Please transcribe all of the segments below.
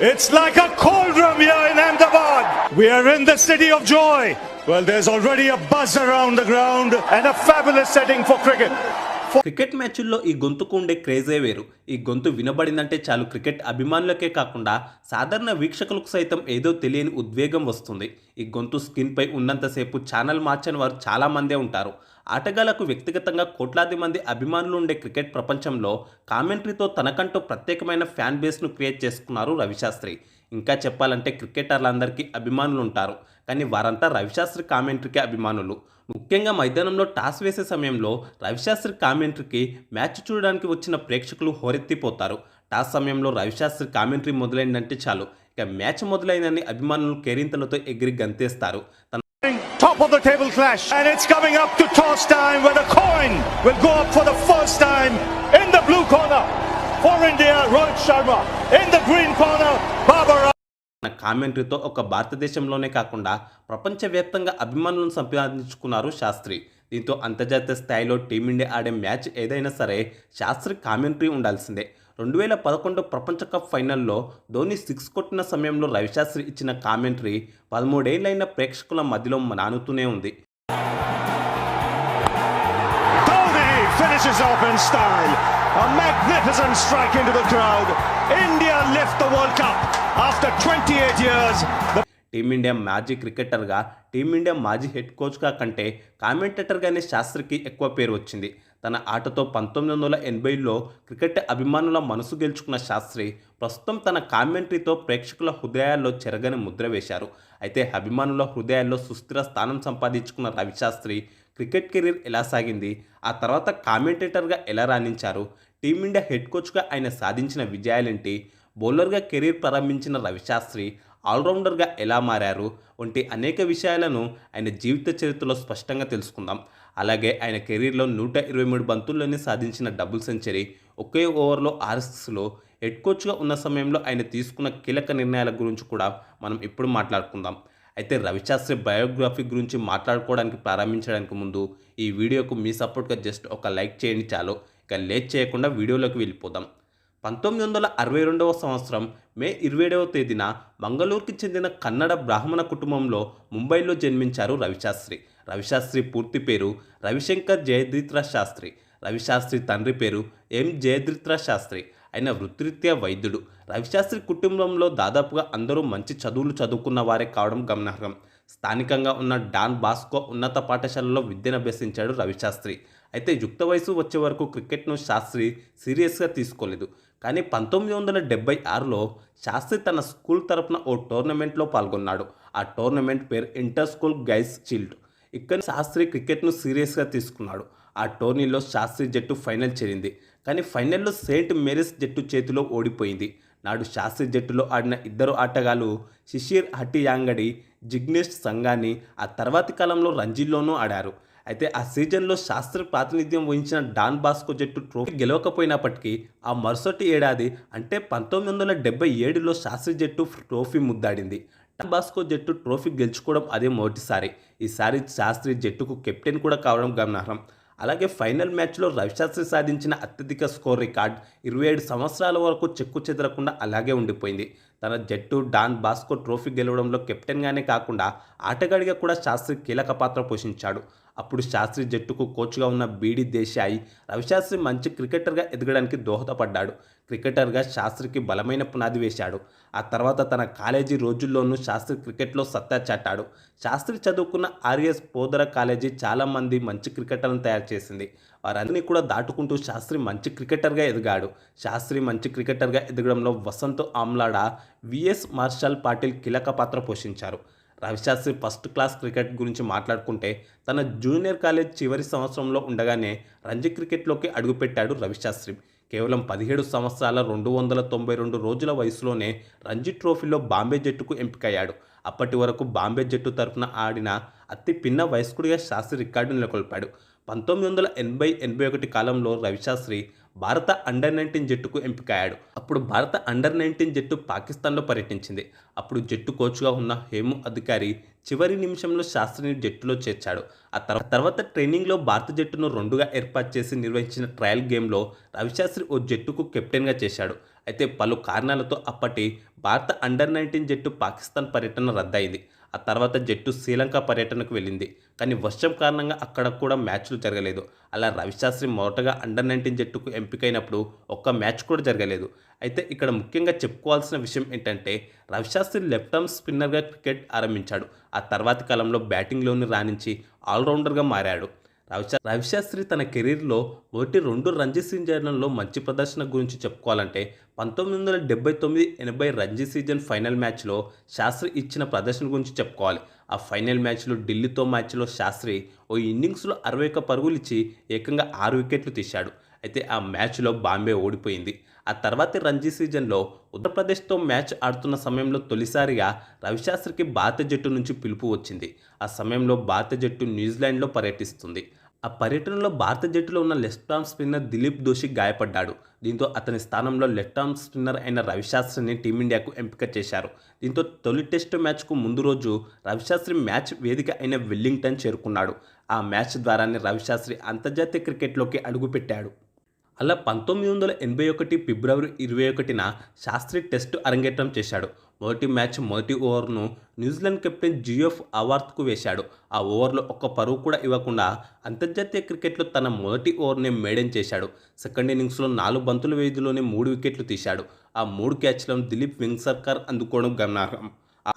It's like a cauldron here in Ahmedabad. We are in the city of joy. Well, there's already a buzz around the ground and a fabulous setting for cricket. Cricket మ్యాచ్ల్లో ఈ గొంతుకు ఉండే క్రేజే వేరు ఈ గొంతు వినబడిందంటే చాలు cricket అభిమానులకే కాకుండా సాధారణ వీక్షకులకు సైతం ఏదో తెలియని ఉద్వేగం వస్తుంది ఈ గొంతు స్క్రీన్పై ఉన్నంతసేపు ఛానల్ మార్చని వారు చాలామందే ఉంటారు ఆటగాళ్ళకు వ్యక్తిగతంగా కోట్లాది మంది అభిమానులు ఉండే క్రికెట్ ప్రపంచంలో కామెంటరీతో తనకంటూ ప్రత్యేకమైన ఫ్యాన్ బేస్ను క్రియేట్ చేసుకున్నారు రవిశాస్త్రి. ఇంకా చెప్పాలంటే క్రికెటర్లందరికీ అభిమానులు ఉంటారు కానీ వారంతా రవిశాస్త్రి కామెంటరీకి అభిమానులు. ముఖ్యంగా మైదానంలో టాస్ వేసే సమయంలో రవిశాస్త్రి కామెంటరీకి మ్యాచ్ చూడడానికి వచ్చిన ప్రేక్షకులు హోరెత్తిపోతారు. టాస్ సమయంలో రవిశాస్త్రి కామెంటరీ మొదలైందంటే చాలు. ఇక మ్యాచ్ మొదలైందని అభిమానులు కేరింతలతో ఎగిరి గంతేస్తారు. తన Top of the table clash, and it's coming up to toss time where the coin will go up for the first time in the blue corner for India, Rohit Sharma. In the green corner, Babar కామెంటరీతో ఒక భారతదేశంలోనే కాకుండా ప్రపంచవ్యాప్తంగా అభిమానులను సంపాదించుకున్నారు శాస్త్రి దీంతో అంతర్జాతీయ స్థాయిలో team India ఆడే మ్యాచ్ ఏదైనా సరే శాస్త్రి కామెంటరీ ఉండాల్సిందే రెండు వేల పదకొండు ప్రపంచ కప్ ఫైనల్లో ధోని సిక్స్ కొట్టిన సమయంలో రవిశాస్త్రి ఇచ్చిన కామెంటరీ పదమూడేళ్ళైన ప్రేక్షకుల మధ్యలో నానుతూనే ఉంది finishes off in style. A magnificent strike into the crowd. India lift the World Cup after 28 years. The team India మాజీ క్రికెటర్గా టీమిండియా మాజీ హెడ్ కోచ్గా కంటే కామెంటేటర్గానే శాస్త్రికి ఎక్కువ పేరు వచ్చింది. తన ఆటతో పంతొమ్మిది వందల ఎనభైలో క్రికెట్ అభిమానుల మనసు గెలుచుకున్న శాస్త్రి ప్రస్తుతం తన కామెంటరీతో ప్రేక్షకుల హృదయాల్లో చెరగని ముద్ర వేశారు. అయితే అభిమానుల హృదయాల్లో సుస్థిర స్థానం సంపాదించుకున్న రవిశాస్త్రి క్రికెట్ కెరీర్ ఎలా సాగింది ఆ తర్వాత కామెంటేటర్గా ఎలా రాణించారు టీమిండియా హెడ్ కోచ్గా ఆయన సాధించిన విజయాలేంటి బౌలర్గా కెరీర్ ప్రారంభించిన రవిశాస్త్రి ఆల్రౌండర్గా ఎలా మారారు వంటి అనేక విషయాలను ఆయన జీవిత చరిత్రలో స్పష్టంగా తెలుసుకుందాం. అలాగే ఆయన కెరీర్లో నూట ఇరవై మూడు బంతుల్లోనే సాధించిన డబుల్ సెంచరీ ఒకే ఓవర్లో ఆర్ఎస్లో హెడ్ కోచ్గా ఉన్న సమయంలో ఆయన తీసుకున్న కీలక నిర్ణయాల గురించి కూడా మనం ఇప్పుడు మాట్లాడుకుందాం. అయితే రవిశాస్త్రి బయోగ్రఫీ గురించి మాట్లాడుకోవడానికి ప్రారంభించడానికి ముందు ఈ వీడియోకు మీ సపోర్ట్గా జస్ట్ ఒక లైక్ చేయండి చాలు. ఇక లేట్ చేయకుండా వీడియోలోకి వెళ్ళిపోదాం. పంతొమ్మిది వందల అరవై రెండవ సంవత్సరం మే ఇరవైడవ తేదీన మంగళూరుకి చెందిన కన్నడ బ్రాహ్మణ కుటుంబంలో ముంబైలో జన్మించారు రవిశాస్త్రి. రవిశాస్త్రి పూర్తి పేరు రవిశంకర్ జయద్రిత్ర శాస్త్రి. రవిశాస్త్రి తండ్రి పేరు ఎం జయద్రిత్ర శాస్త్రి. ఆయన వృత్తిరీత్యా వైద్యుడు. రవిశాస్త్రి కుటుంబంలో దాదాపుగా అందరూ మంచి చదువులు చదువుకున్న వారే కావడం గమనార్హం. స్థానికంగా ఉన్న డాన్ బాస్కో ఉన్నత పాఠశాలలో విద్యను అభ్యసించాడు రవిశాస్త్రి. అయితే యుక్త వయసు వచ్చే వరకు క్రికెట్ను శాస్త్రి సీరియస్గా తీసుకోలేదు. కానీ పంతొమ్మిది వందల డెబ్బై ఆరులో శాస్త్రి తన స్కూల్ తరపున ఓ టోర్నమెంట్లో పాల్గొన్నాడు. ఆ టోర్నమెంట్ పేరు ఇంటర్ స్కూల్ గైస్ చిల్డ్ ఇక్కడ శాస్త్రి క్రికెట్ను సీరియస్గా తీసుకున్నాడు. ఆ టోర్నీలో శాస్త్రి జట్టు ఫైనల్ చేరింది. కానీ ఫైనల్లో సెయింట్ మేరీస్ జట్టు చేతిలో ఓడిపోయింది. నాడు శాస్త్రి జట్టులో ఆడిన ఇద్దరు ఆటగాళ్ళు శిషిర్ హటియాంగడి జిగ్నేష్ సంగాని ఆ తర్వాతి కాలంలో రంజీల్లోనూ ఆడారు. అయితే ఆ సీజన్లో శాస్త్రి ప్రాతినిధ్యం వహించిన డాన్ బాస్కో జట్టు ట్రోఫీ గెలవకపోయినప్పటికీ ఆ మరుసటి ఏడాది అంటే పంతొమ్మిది వందల డెబ్బై ఏడులో శాస్త్రి జట్టు ట్రోఫీ ముద్దాడింది. డాన్ బాస్కో జట్టు ట్రోఫీ గెలుచుకోవడం అదే మొదటిసారి. ఈసారి శాస్త్రి జట్టుకు కెప్టెన్ కూడా కావడం గమనార్హం. అలాగే ఫైనల్ మ్యాచ్లో రవిశాస్త్రి సాధించిన అత్యధిక స్కోర్ రికార్డ్ ఇరవై ఏడు సంవత్సరాల వరకు చెక్కు చెదరకుండా అలాగే ఉండిపోయింది. తన జట్టు డాన్ బాస్కో ట్రోఫీ గెలవడంలో కెప్టెన్గానే కాకుండా ఆటగాడిగా కూడా శాస్త్రి కీలక పాత్ర పోషించాడు. అప్పుడు శాస్త్రి జట్టుకు కోచ్గా ఉన్న బీడి దేశాయి రవిశాస్త్రి మంచి క్రికెటర్గా ఎదగడానికి దోహదపడ్డాడు. క్రికెటర్గా శాస్త్రికి బలమైన పునాది వేశాడు. ఆ తర్వాత తన కాలేజీ రోజుల్లోనూ శాస్త్రి క్రికెట్లో సత్తా చాటాడు. శాస్త్రి చదువుకున్న ఆర్ఎస్ పోదర కాలేజీ చాలామంది మంచి క్రికెటర్లను తయారు చేసింది. వారందరినీ కూడా దాటుకుంటూ శాస్త్రి మంచి క్రికెటర్గా ఎదిగాడు. శాస్త్రి మంచి క్రికెటర్గా ఎదగడంలో వసంత్ ఆమ్లాడ విఎస్ మార్షల్ పాటిల్ కీలక పాత్ర పోషించారు. రవిశాస్త్రి ఫస్ట్ క్లాస్ క్రికెట్ గురించి మాట్లాడుకుంటే తన జూనియర్ కాలేజ్ చివరి సంవత్సరంలో ఉండగానే రంజీ క్రికెట్లోకి అడుగుపెట్టాడు రవిశాస్త్రి. కేవలం పదిహేడు సంవత్సరాల రెండు వందల తొంభై రెండు రోజుల వయసులోనే రంజీ ట్రోఫీలో బాంబే జట్టుకు ఎంపికయ్యాడు. అప్పటి వరకు బాంబే జట్టు తరఫున ఆడిన అతి పిన్న వయస్కుడిగా శాస్త్రి రికార్డు నెలకొల్పాడు. పంతొమ్మిది వందల ఎనభై ఎనభై ఒకటి కాలంలో రవిశాస్త్రి భారత అండర్ నైన్టీన్ జట్టుకు ఎంపికయ్యాడు. అప్పుడు భారత అండర్ నైన్టీన్ జట్టు పాకిస్తాన్లో పర్యటించింది. అప్పుడు జట్టు కోచ్గా ఉన్న హేము అధికారి చివరి నిమిషంలో శాస్త్రిని జట్టులో చేర్చాడు. ఆ తర్వాత తర్వాత ట్రైనింగ్లో భారత జట్టును రెండుగా ఏర్పాటు చేసి నిర్వహించిన ట్రయల్ గేమ్లో రవిశాస్త్రి ఓ జట్టుకు కెప్టెన్గా చేశాడు. అయితే పలు కారణాలతో అప్పటి భారత అండర్ నైన్టీన్ జట్టు పాకిస్తాన్ పర్యటన రద్దయింది. ఆ తర్వాత జట్టు శ్రీలంక పర్యటనకు వెళ్ళింది. కానీ వర్షం కారణంగా అక్కడ కూడా మ్యాచ్లు జరగలేదు. అలా రవిశాస్త్రి మొదటగా అండర్ నైన్టీన్ జట్టుకు ఎంపికైనప్పుడు ఒక్క మ్యాచ్ కూడా జరగలేదు. అయితే ఇక్కడ ముఖ్యంగా చెప్పుకోవాల్సిన విషయం ఏంటంటే రవిశాస్త్రి లెఫ్ట్ ఆర్మ్ స్పిన్నర్గా క్రికెట్ ఆరంభించాడు. ఆ తర్వాతి కాలంలో బ్యాటింగ్లోని రాణించి ఆల్రౌండర్గా మారాడు. రవిశా రవిశాస్త్రి తన కెరీర్లో ఒకటి రెండు రంజీ సీజన్లలో మంచి ప్రదర్శన గురించి చెప్పుకోవాలంటే పంతొమ్మిది వందల డెబ్బై తొమ్మిది ఎనభై రంజీ సీజన్ ఫైనల్ మ్యాచ్లో శాస్త్రి ఇచ్చిన ప్రదర్శన గురించి చెప్పుకోవాలి. ఆ ఫైనల్ మ్యాచ్లో ఢిల్లీతో మ్యాచ్లో శాస్త్రి ఓ ఇన్నింగ్స్లో అరవై ఒక్క పరుగులు ఇచ్చి ఏకంగా ఆరు వికెట్లు తీశాడు. అయితే ఆ మ్యాచ్లో బాంబే ఓడిపోయింది. ఆ తర్వాతి రంజీ సీజన్లో ఉత్తరప్రదేశ్తో మ్యాచ్ ఆడుతున్న సమయంలో తొలిసారిగా రవిశాస్త్రికి భారత జట్టు నుంచి పిలుపు వచ్చింది. ఆ సమయంలో భారత జట్టు న్యూజిలాండ్లో పర్యటిస్తుంది. ఆ పర్యటనలో భారత జట్టులో ఉన్న left arm spinner Dilip Doshi గాయపడ్డాడు. దీంతో అతని స్థానంలో లెఫ్ట్ ఆర్మ్ స్పిన్నర్ అయిన రవిశాస్త్రిని టీమిండియాకు ఎంపిక చేశారు. దీంతో తొలి టెస్ట్ మ్యాచ్కు ముందు రోజు రవిశాస్త్రి మ్యాచ్ వేదిక అయిన వెల్లింగ్టన్ చేరుకున్నాడు. ఆ మ్యాచ్ ద్వారానే రవిశాస్త్రి అంతర్జాతీయ క్రికెట్లోకి అడుగుపెట్టాడు. అలా పంతొమ్మిది వందల ఎనభై ఒకటి ఫిబ్రవరి ఇరవై ఒకటిన శాస్త్రి టెస్ట్ అరంగేట్రం చేశాడు. మొదటి మ్యాచ్ మొదటి ఓవర్ను న్యూజిలాండ్ కెప్టెన్ జియోఫ్ అవార్త్కు వేశాడు. ఆ ఓవర్లో ఒక్క పరువు కూడా ఇవ్వకుండా అంతర్జాతీయ క్రికెట్లో తన మొదటి ఓవర్ని మేడెన్ చేశాడు. సెకండ్ ఇన్నింగ్స్లో నాలుగు బంతుల వేధిలోనే మూడు వికెట్లు తీశాడు. ఆ మూడు క్యాచ్లను దిలీప్ వెంగ్ సర్కార్ అందుకోవడం గమనార్హం.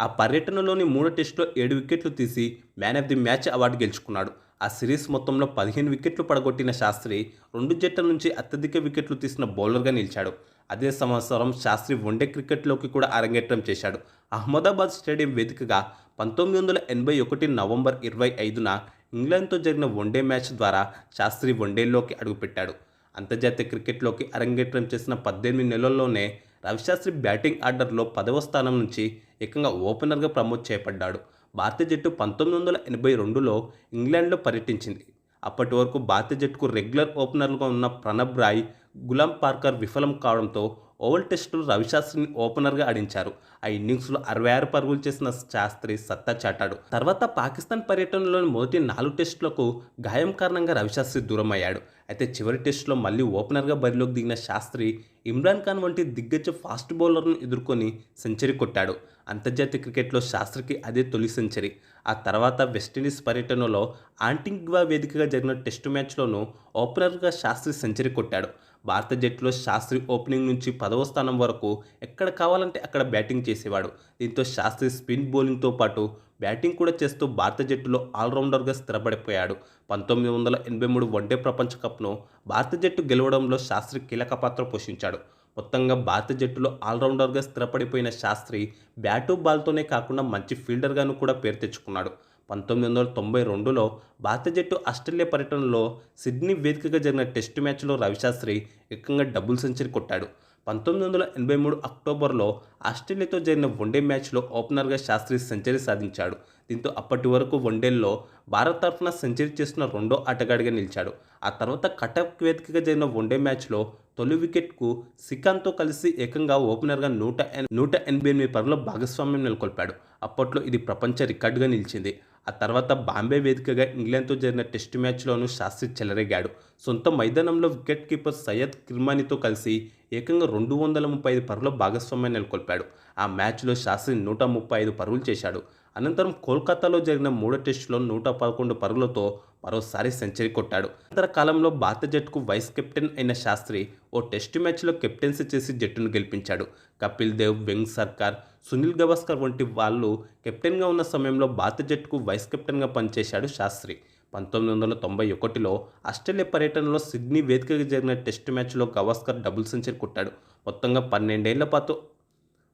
ఆ పర్యటనలోని మూడో టెస్టులో ఏడు వికెట్లు తీసి man of the match award గెలుచుకున్నాడు. ఆ సిరీస్ మొత్తంలో పదిహేను వికెట్లు పడగొట్టిన శాస్త్రి రెండు జట్ల నుంచి అత్యధిక వికెట్లు తీసిన బౌలర్గా నిలిచాడు. అదే సంవత్సరం శాస్త్రి వన్డే క్రికెట్లోకి కూడా అరంగేట్రం చేశాడు. అహ్మదాబాద్ స్టేడియం వేదికగా పంతొమ్మిది వందల ఎనభై ఒకటి నవంబర్ ఇరవై ఐదున ఇంగ్లాండ్తో జరిగిన వన్డే మ్యాచ్ ద్వారా శాస్త్రి వన్డేల్లోకి అడుగుపెట్టాడు. అంతర్జాతీయ క్రికెట్లోకి అరంగేట్రం చేసిన పద్దెనిమిది నెలల్లోనే రవిశాస్త్రి బ్యాటింగ్ ఆర్డర్లో పదవ స్థానం నుంచి ఏకంగా ఓపెనర్గా ప్రమోట్ చేయబడ్డాడు. భారత జట్టు పంతొమ్మిది వందల ఎనభై రెండులో ఇంగ్లాండ్లో పర్యటించింది. అప్పటి వరకు భారత జట్టుకు రెగ్యులర్ ఓపెనర్గా ఉన్న ప్రణబ్ రాయ్ గులాం పార్కర్ విఫలం కావడంతో ఓవల్ టెస్టులో రవిశాస్త్రిని ఓపెనర్గా ఆడించారు. ఆ ఇన్నింగ్స్లో అరవై ఆరు పరుగులు చేసిన శాస్త్రి సత్తా చాటాడు. తర్వాత పాకిస్తాన్ పర్యటనలోని మొదటి నాలుగు టెస్టులకు గాయం కారణంగా రవిశాస్త్రి దూరం అయ్యాడు అయితే చివరి టెస్టులో మళ్ళీ ఓపెనర్గా బరిలోకి దిగిన శాస్త్రి ఇమ్రాన్ ఖాన్ వంటి దిగ్గజ ఫాస్ట్ బౌలర్ను ఎదుర్కొని సెంచరీ కొట్టాడు. అంతర్జాతీయ క్రికెట్లో శాస్త్రికి అదే తొలి సెంచరీ. ఆ తర్వాత వెస్టిండీస్ పర్యటనలో ఆంటింగ్వా వేదికగా జరిగిన టెస్టు మ్యాచ్లోనూ ఓపెనర్గా శాస్త్రి సెంచరీ కొట్టాడు. భారత జట్టులో శాస్త్రి ఓపెనింగ్ నుంచి పదవ స్థానం వరకు ఎక్కడ కావాలంటే అక్కడ బ్యాటింగ్ చేసేవాడు. దీంతో శాస్త్రి స్పిన్ బౌలింగ్తో పాటు బ్యాటింగ్ కూడా చేస్తూ భారత జట్టులో ఆల్రౌండర్గా స్థిరపడిపోయాడు. పంతొమ్మిది వందల ఎనభై మూడు వన్డే ప్రపంచ కప్ను భారత జట్టు గెలవడంలో శాస్త్రి కీలక పాత్ర పోషించాడు. మొత్తంగా భారత జట్టులో ఆల్రౌండర్గా స్థిరపడిపోయిన శాస్త్రి బ్యాటు బాల్తోనే కాకుండా మంచి ఫీల్డర్గాను కూడా పేరు తెచ్చుకున్నాడు. పంతొమ్మిది వందల తొంభై రెండులో భారత జట్టు ఆస్ట్రేలియా పర్యటనలో సిడ్నీ వేదికగా జరిగిన టెస్ట్ మ్యాచ్లో రవిశాస్త్రి ఏకంగా డబుల్ సెంచరీ కొట్టాడు. పంతొమ్మిది వందల ఎనభై మూడు అక్టోబర్లో ఆస్ట్రేలియాతో జరిగిన వన్డే మ్యాచ్లో ఓపెనర్గా శాస్త్రి సెంచరీ సాధించాడు. దీంతో అప్పటి వరకు వన్డేల్లో భారత్ తరఫున సెంచరీ చేసిన రెండో ఆటగాడిగా నిలిచాడు. ఆ తర్వాత కటక్ వేదికగా జరిగిన వన్డే మ్యాచ్లో తొలి వికెట్కు సికాంత్తో కలిసి ఏకంగా ఓపెనర్గా నూట నూట ఎనభై ఎనిమిది పరుగుల భాగస్వామ్యం నెలకొల్పాడు. అప్పట్లో ఇది ప్రపంచ రికార్డుగా నిలిచింది. ఆ తర్వాత బాంబే వేదికగా ఇంగ్లాండ్తో జరిగిన టెస్టు మ్యాచ్లోనూ శాస్త్రి చెలరేగాడు. సొంత మైదానంలో వికెట్ కీపర్ సయ్యద్ కిర్మానీతో కలిసి ఏకంగా రెండు వందల ముప్పై ఐదు పరుగుల భాగస్వామ్యం నెలకొల్పాడు. ఆ మ్యాచ్లో శాస్త్రి నూట ముప్పై ఐదు పరుగులు చేశాడు. అనంతరం కోల్కతాలో జరిగిన మూడో టెస్టులో నూట పదకొండు పరుగులతో మరోసారి సెంచరీ కొట్టాడు. అనంతర కాలంలో భారత జట్టుకు వైస్ కెప్టెన్ అయిన శాస్త్రి ఓ టెస్టు మ్యాచ్లో కెప్టెన్సీ చేసి జట్టును గెలిపించాడు. కపిల్ దేవ్ వెంగ్ సర్కార్ సునీల్ గవాస్కర్ వంటి వాళ్ళు కెప్టెన్గా ఉన్న సమయంలో భారత జట్టుకు వైస్ కెప్టెన్గా పనిచేశాడు శాస్త్రి. పంతొమ్మిది వందల తొంభై ఒకటిలో ఆస్ట్రేలియా పర్యటనలో సిడ్నీ వేదికగా జరిగిన టెస్ట్ మ్యాచ్లో గవాస్కర్ డబుల్ సెంచరీ కొట్టాడు. మొత్తంగా పన్నెండేళ్ళ పాటు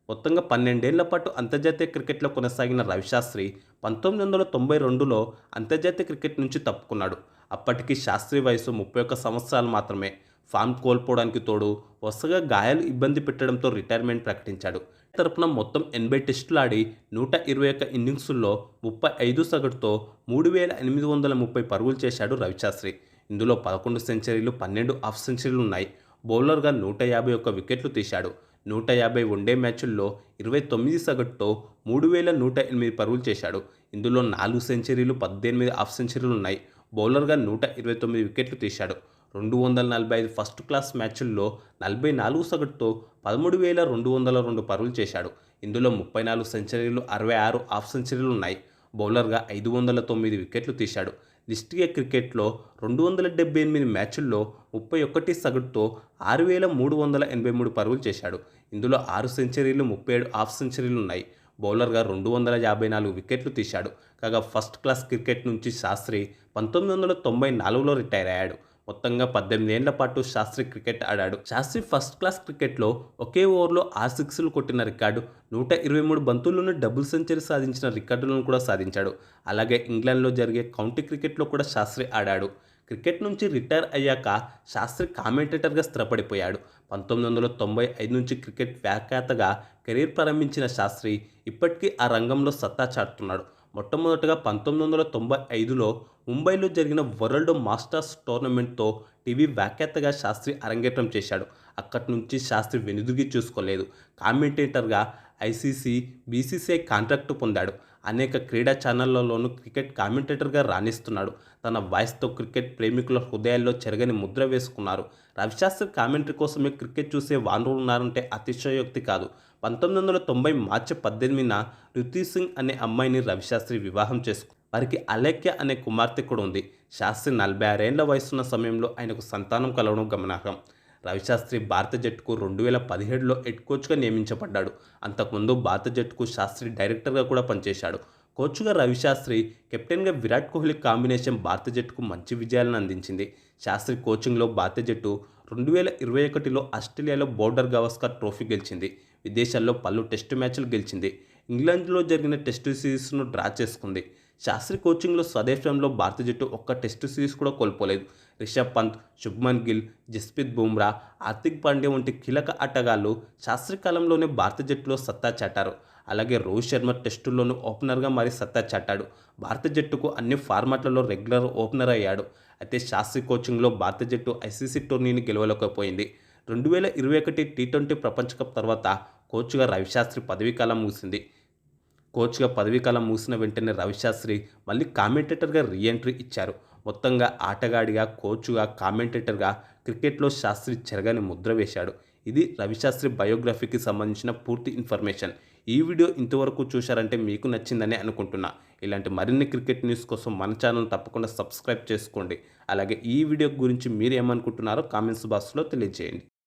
మొత్తంగా పన్నెండేళ్ళ పాటు అంతర్జాతీయ క్రికెట్లో కొనసాగిన రవిశాస్త్రి పంతొమ్మిది వందల తొంభై రెండులో అంతర్జాతీయ క్రికెట్ నుంచి తప్పుకున్నాడు. అప్పటికి శాస్త్రి వయసు ముప్పై ఒక్క సంవత్సరాలు మాత్రమే. ఫామ్ కోల్పోవడానికి తోడు వరుసగా గాయాలు ఇబ్బంది పెట్టడంతో రిటైర్మెంట్ ప్రకటించాడు. తరపున మొత్తం ఎనభై టెస్టులు ఆడి నూట ఇరవై ఒక్క ఇన్నింగ్సుల్లో ముప్పై ఐదు సగటుతో మూడు వేల ఎనిమిది వందల ముప్పై పరుగులు చేశాడు రవిశాస్త్రి. ఇందులో పదకొండు సెంచరీలు పన్నెండు హాఫ్ సెంచరీలు ఉన్నాయి. బౌలర్గా నూట యాభై ఒక్క వికెట్లు తీశాడు. నూట యాభై వన్డే మ్యాచుల్లో ఇరవై తొమ్మిది సగటుతో మూడు వేల నూట ఎనిమిది పరుగులు చేశాడు. ఇందులో నాలుగు సెంచరీలు పద్దెనిమిది హాఫ్ సెంచరీలు ఉన్నాయి. బౌలర్గా నూట ఇరవై తొమ్మిది వికెట్లు తీశాడు. రెండు వందల నలభై ఐదు ఫస్ట్ క్లాస్ మ్యాచ్ల్లో నలభై నాలుగు సగటుతో పదమూడు వేల రెండు వందల రెండు పరుగులు చేశాడు. ఇందులో ముప్పై నాలుగు సెంచరీలు అరవై ఆరు హాఫ్ సెంచరీలు ఉన్నాయి. బౌలర్గా ఐదు వందల తొమ్మిది వికెట్లు తీశాడు. లిస్టియా క్రికెట్లో రెండు వందల డెబ్బై ఎనిమిది మ్యాచ్ల్లో ముప్పై ఒకటి సగటుతో ఆరు వేల మూడు వందల ఎనభై మూడు పరుగులు చేశాడు. ఇందులో ఆరు సెంచరీలు ముప్పై ఏడు హాఫ్ సెంచరీలు ఉన్నాయి. బౌలర్గా రెండు వందల యాభై నాలుగు వికెట్లు తీశాడు. కాగా ఫస్ట్ క్లాస్ క్రికెట్ నుంచి శాస్త్రి పంతొమ్మిది వందల తొంభై నాలుగులో రిటైర్ అయ్యాడు. మొత్తంగా పద్దెనిమిది ఏళ్ళ పాటు శాస్త్రి క్రికెట్ ఆడాడు. శాస్త్రి ఫస్ట్ క్లాస్ క్రికెట్లో ఒకే ఓవర్లో ఆరు సిక్స్లు కొట్టిన రికార్డు నూట ఇరవై మూడు బంతుల్లోనూ డబుల్ సెంచరీ సాధించిన రికార్డులను కూడా సాధించాడు. అలాగే ఇంగ్లాండ్లో జరిగే కౌంటీ క్రికెట్లో కూడా శాస్త్రి ఆడాడు. క్రికెట్ నుంచి రిటైర్ అయ్యాక శాస్త్రి కామెంటేటర్గా స్థిరపడిపోయాడు. పంతొమ్మిది వందల తొంభై ఐదు నుంచి క్రికెట్ వ్యాఖ్యాతగా కెరీర్ ప్రారంభించిన శాస్త్రి ఇప్పటికీ ఆ రంగంలో సత్తా చాటుతున్నాడు. మొట్టమొదటగా పంతొమ్మిది వందల తొంభై ఐదులో ముంబైలో జరిగిన వరల్డ్ మాస్టర్స్ టోర్నమెంట్తో టీవీ వ్యాఖ్యాతగా శాస్త్రి అరంగేట్రం చేశాడు. అక్కడి నుంచి శాస్త్రి వెనుదిరిగి చూసుకోలేదు. కామెంటేటర్గా ఐసీసీ బీసీసీఐ కాంట్రాక్టు పొందాడు. అనేక క్రీడా ఛానళ్ళలోనూ క్రికెట్ కామెంటేటర్గా రాణిస్తున్నాడు. తన వాయిస్తో క్రికెట్ ప్రేమికుల హృదయాల్లో చెరగని ముద్ర వేసుకున్నారు. రవిశాస్త్రి కామెంటరీ కోసమే క్రికెట్ చూసే వానరులు ఉన్నారంటే అతిశయోక్తి కాదు. పంతొమ్మిది వందల తొంభై మార్చి పద్దెనిమిదిన రుతి సింగ్ అనే అమ్మాయిని రవిశాస్త్రి వివాహం చేసుకు వారికి అలేఖ్య అనే కుమార్తె కూడా ఉంది. శాస్త్రి నలభై ఆరేళ్ళ వయసున్న సమయంలో ఆయనకు సంతానం కలవడం గమనార్హం. రవిశాస్త్రి భారత జట్టుకు రెండు వేల పదిహేడులో హెడ్ కోచ్గా నియమించబడ్డాడు. అంతకుముందు భారత జట్టుకు శాస్త్రి డైరెక్టర్గా కూడా పనిచేశాడు. కోచ్గా రవిశాస్త్రి కెప్టెన్గా విరాట్ కోహ్లీ కాంబినేషన్ భారత జట్టుకు మంచి విజయాలను అందించింది. శాస్త్రి కోచింగ్లో భారత జట్టు రెండు వేల ఇరవై ఒకటిలో ఆస్ట్రేలియాలో బోర్డర్ గవస్కర్ ట్రోఫీ గెలిచింది. విదేశాల్లో పలు టెస్టు మ్యాచ్లు గెలిచింది. ఇంగ్లాండ్లో జరిగిన టెస్టు సిరీస్ను డ్రా చేసుకుంది. శాస్త్రి కోచింగ్లో స్వదేశంలో భారత జట్టు ఒక్క టెస్టు సిరీస్ కూడా కోల్పోలేదు. రిషబ్ పంత్ శుభ్మన్ గిల్ జస్ప్రీత్ బుమ్రా హార్దిక్ పాండ్యా వంటి కీలక ఆటగాళ్ళు శాస్త్రకాలంలోనే భారత జట్టులో సత్తా చాటారు. అలాగే రోహిత్ శర్మ టెస్టుల్లోనూ ఓపెనర్గా మారి సత్తా చాటాడు. భారత జట్టుకు అన్ని ఫార్మాట్లలో రెగ్యులర్ ఓపెనర్ అయ్యాడు. అయితే శాస్త్రి కోచింగ్లో భారత జట్టు ఐసీసీ టోర్నీని గెలవలేకపోయింది. రెండు వేల ఇరవై ఒకటి టీ ట్వంటీ ప్రపంచ కప్ తర్వాత కోచ్గా రవిశాస్త్రి పదవీకాలం ముగిసింది. కోచ్గా పదవీకాలం ముగిసిన వెంటనే రవిశాస్త్రి మళ్ళీ కామెంటేటర్గా రీఎంట్రీ ఇచ్చారు. మొత్తంగా ఆటగాడిగా కోచ్గా కామెంటేటర్గా క్రికెట్లో శాస్త్రి చెరగని ముద్ర వేశాడు. ఇది రవిశాస్త్రి బయోగ్రఫీకి సంబంధించిన పూర్తి ఇన్ఫర్మేషన్. ఈ వీడియో ఇంతవరకు చూశారంటే మీకు నచ్చిందని అనుకుంటున్నా. ఇలాంటి మరిన్ని క్రికెట్ న్యూస్ కోసం మన ఛానల్ తప్పకుండా సబ్స్క్రైబ్ చేసుకోండి. అలాగే ఈ వీడియో గురించి మీరు ఏమనుకుంటున్నారో కామెంట్స్ బాక్స్లో తెలియజేయండి.